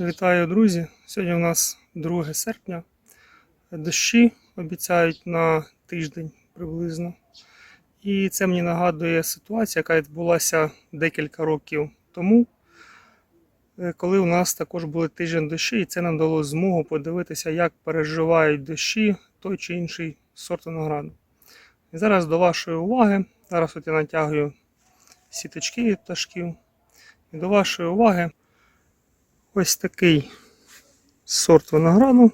Вітаю, друзі! Сьогодні у нас 2 серпня. Дощі обіцяють на тиждень приблизно. І це мені нагадує ситуація, яка відбулася декілька років тому, е, коли у нас також були тиждень дощі, і це нам дало змогу подивитися, як переживають дощі той чи інший сорт винограду. І зараз до вашої уваги, зараз от я натягую сіточки від пташків. І до вашої уваги ось такий сорт винограду,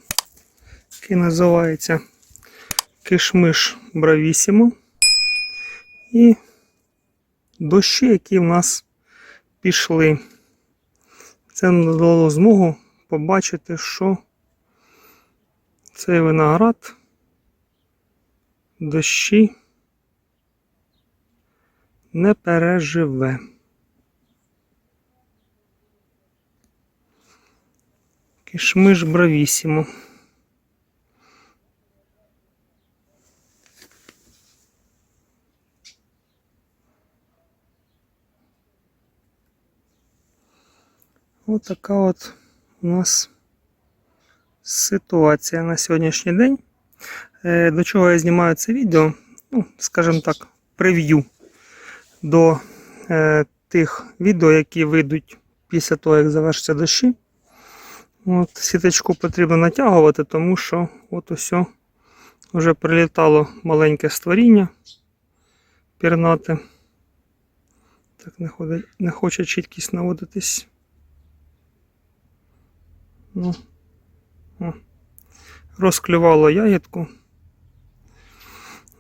який називається кишмиш бравісімо. І дощі, які в нас пішли. Це нам дало змогу побачити, що цей виноград дощі не переживе. Кишмиш бравісімо. Ось така от у нас ситуація на сьогоднішній день. Е, До чого я знімаю це відео? Ну, скажімо так, прев'ю до е, тих відео, які вийдуть після того, як завершаться дощі. От, Сіточку потрібно натягувати, тому що от усе вже прилітало маленьке створіння пірнате. Так, не, ходить, не хоче чіткість наводитись. Ну, о, розклювало ягідку.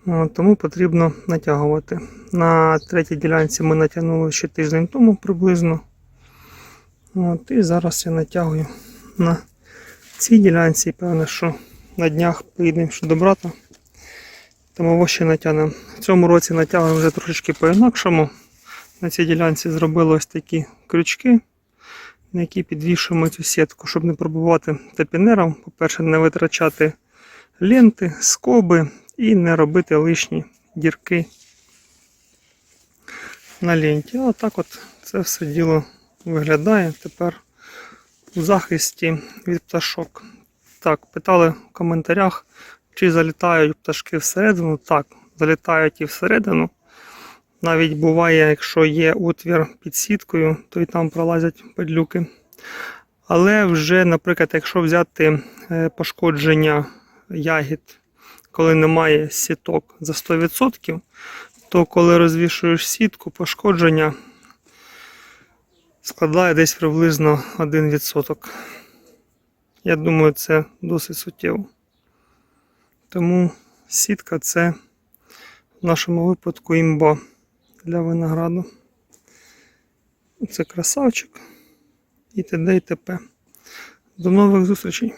От, тому потрібно натягувати. На третій ділянці ми натягнули ще тиждень тому приблизно. От, і зараз я натягую на цій ділянці. Певно, що на днях поїдемо ще до брата. Тому ще натягнемо. В цьому році натягуємо вже трошечки по-інакшому. На цій ділянці зробили ось такі крючки, на які підвішуємо цю сітку, щоб не пробувати тапінером. По-перше, не витрачати ленти, скоби і не робити лишні дірки на ленті. А так от це все діло виглядає тепер у захисті від пташок. Так, питали в коментарях, чи залітають пташки всередину. Так, залітають і всередину. Навіть буває, якщо є отвір під сіткою, то і там пролазять падлюки. Але вже, наприклад, якщо взяти е, пошкодження ягід, коли немає сіток за 100%, то коли розвішуєш сітку, пошкодження складає десь приблизно 1%. Я думаю, це досить суттєво. Тому сітка це в нашому випадку імба для винограду. Це красавчик і т.д. і т.п. До нових зустрічей!